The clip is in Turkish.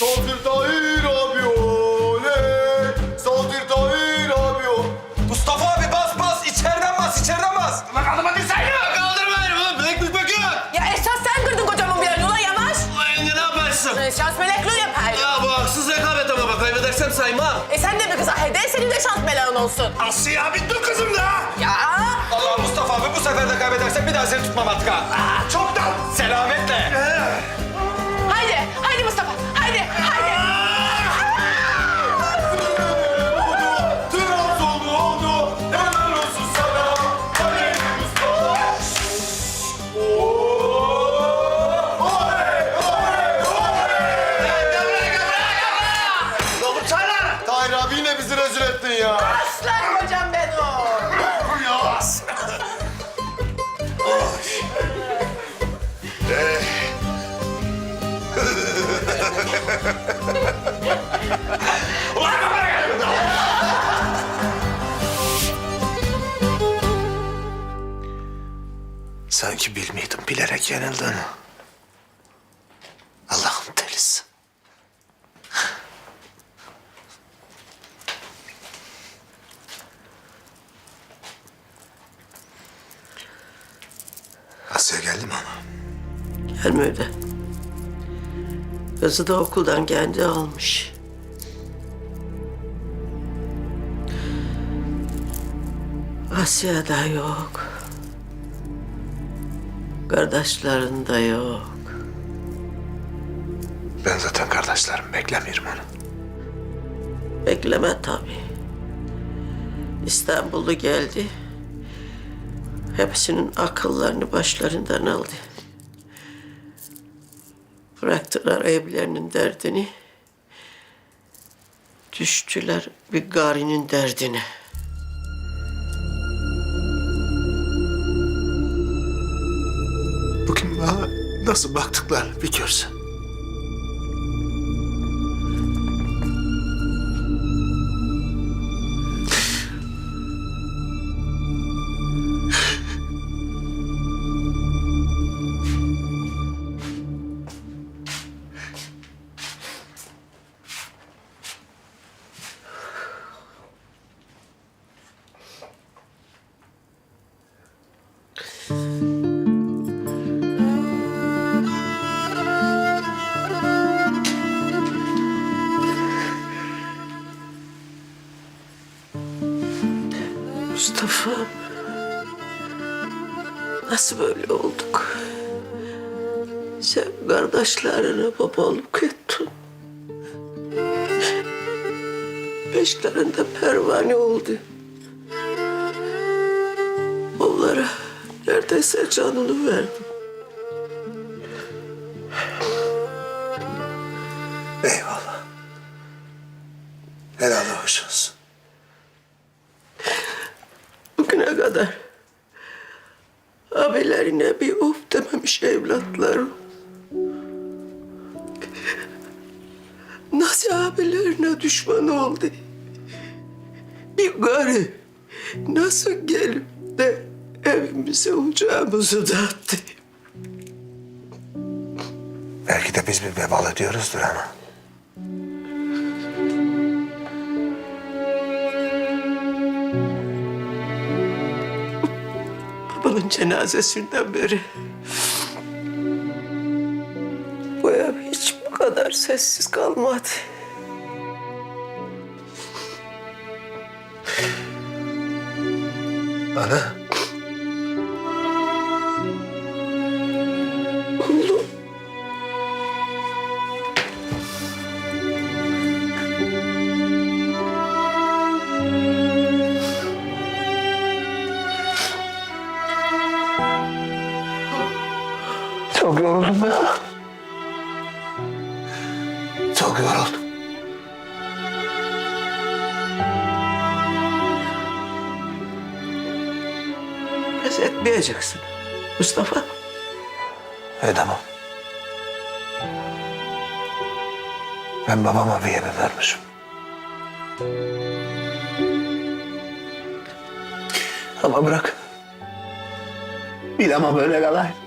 Saldır Tahir abi oley. Saldır Tahir abi o. Mustafa abi bas bas içeriden bas içeriden bas. Ulan kaldırma dirseğini. Kaldırmayın oğlum bileklik bakın. Ya esas sen kırdın kocamın bir ulan yavaş. Ulan ne yaparsın? Ee, Şans melekliği yapar. Ya bu haksız rekabet ama bak kaybedersem saymam. E sen de bir kıza hede senin de şans meleğin olsun. Asya bir dur kızım da. Ya Allah Mustafa abi bu sefer de kaybedersem bir daha seni tutmam Atka. Aa, çoktan. Selametle. haydi haydi Mustafa haydi bilerek yenildin. Allah'ın delisi. Asya geldi mi ama? Gelmedi. Kızı da okuldan kendi almış. Asya da yok. Kardeşlerin de yok. Ben zaten kardeşlerim beklemiyorum onu. Bekleme tabii. İstanbul'u geldi. Hepsinin akıllarını başlarından aldı. Bıraktılar evlerinin derdini. Düştüler bir garinin derdine. Bugün bana nasıl baktıklar bir görsen. Mustafa. Nasıl böyle olduk? Sen kardeşlerine babalık ettin. Beşlerinde pervane oldu. Onlara neredeyse canını verdim. Bugüne kadar abilerine bir uf dememiş evlatlarım. Nasıl abilerine düşman oldu? Bir garı nasıl gelip de evimize ocağımızı dağıttı? Belki de biz bir vebal ediyoruzdur ama. Babamın cenazesinden beri bu ev hiç bu kadar sessiz kalmadı. Ana. Çok yoruldum. Pes etmeyeceksin Mustafa. Edemem. Ben babama bir yere vermişim. Ama bırak. Ama böyle kalay.